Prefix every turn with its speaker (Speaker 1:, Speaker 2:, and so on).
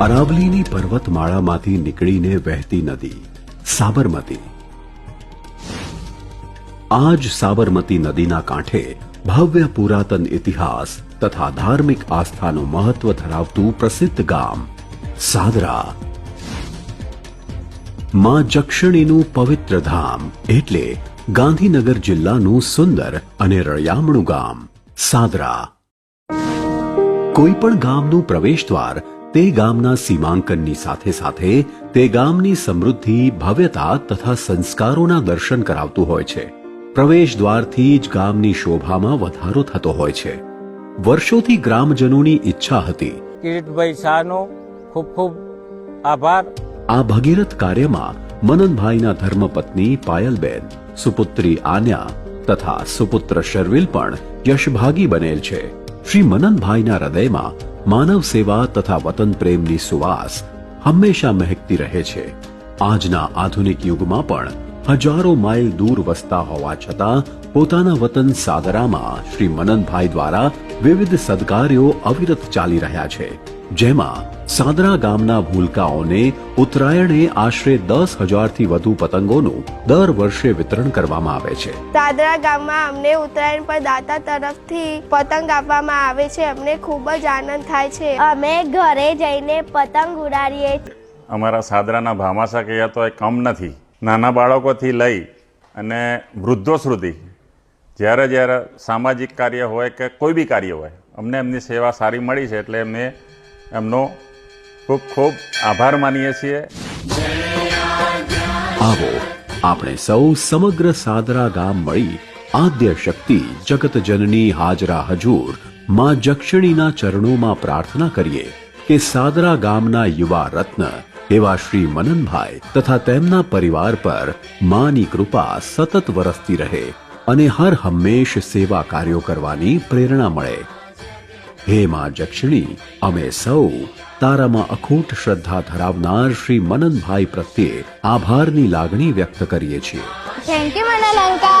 Speaker 1: અરાવલીની પર્વતમાળામાંથી નીકળીને વહેતી નદી, સાબરમતી. આજ સાબરમતી નદીના કાંઠે ભવ્ય પુરાતન ઇતિહાસ તથા ધાર્મિક આસ્થાનું મહત્વ ધરાવતું પ્રસિદ્ધ ગામ, સાદરા. માં જક્ષણીનું પવિત્ર ધામ એટલે ગાંધીનગર જિલ્લાનું સુંદર અને રળિયામણું ગામ, સાદરા. કોઈ પણ ગામનું પ્રવેશદ્વાર તે ગામના સીમાંકનની સાથે સાથે તે ગામની સમૃદ્ધિ ભવ્યતા તથા સંસ્કારોના દર્શન કરાવતું હોય છે. પ્રવેશ દ્વારથી જ ગામની શોભામાં વધારો થતો હોય છે. વર્ષોથી ગ્રામજનોની ઈચ્છા હતી.
Speaker 2: કિરીટભાઈ શાહનો ખૂબ ખૂબ આભાર.
Speaker 1: આ ભગીરથ કાર્યમાં મનનભાઈના ધર્મપત્ની પાયલબેન સુપુત્રી આન્યા તથા સુપુત્ર શર્વિલ પણ યશભાગી બનેલ છે. શ્રી મનનભાઈના હૃદયમાં માનવ સેવા તથા વતન પ્રેમની સુવાસ હંમેશા મહેકતી રહે છે. આજના આધુનિક યુગમાં પણ હજારો માઇલ દૂર વસતા હોવા છતાં પોતાના વતન સાદરામાં શ્રી મનનભાઈ દ્વારા વિવિધ સદકાર્યો અવિરત ચાલી રહ્યા છે. જેમાં સાદરા ગામના ભૂલકાઓને ઉત્તરાયણે આશરે દસ હજારથી વધુ પતંગોનું દર વર્ષે વિતરણ કરવામાં આવે છે.
Speaker 3: સાદરા ગામમાં અમને ઉત્તરાયણ પર દાતા તરફથી પતંગ આપવામાં આવે છે. અમને ખૂબ જ આનંદ થાય છે.
Speaker 4: અમે ઘરે જઈને પતંગ ઉડાડીએ
Speaker 5: અમારા સાદરાના ભામાસા કહેવાય તો એ કમ નથી. નાના બાળકોથી લઈ અને વૃદ્ધો સુધી જ્યારે જ્યારે સામાજિક કાર્ય હોય કે કોઈ બી કાર્ય હોય, અમને એમની સેવા સારી મળી છે એટલે અમે એમનો ખૂબ ખૂબ આભાર માનીએ છીએ.
Speaker 1: આવો આપણે સૌ સમગ્ર સાદરા ગામ મળી આદ્ય શક્તિ જગત જનની હાજરા હજૂરમાં જક્ષણીના ચરણોમાં પ્રાર્થના કરીએ કે સાદરા ગામના યુવા રત્ન એવા શ્રી મનનભાઈ તથા તેમના પરિવાર પર માની કૃપા સતત વરસતી રહે. અને હર હંમેશ સેવા કાર્યો કરવાની પ્રેરણા મળે. હે માં જક્ષણી, અમે સૌ તારામાં અખૂટ શ્રદ્ધા ધરાવનાર શ્રી મનનભાઈ પ્રત્યે આભારની લાગણી વ્યક્ત કરીએ છીએ.
Speaker 4: થેન્ક યુ મને લંકા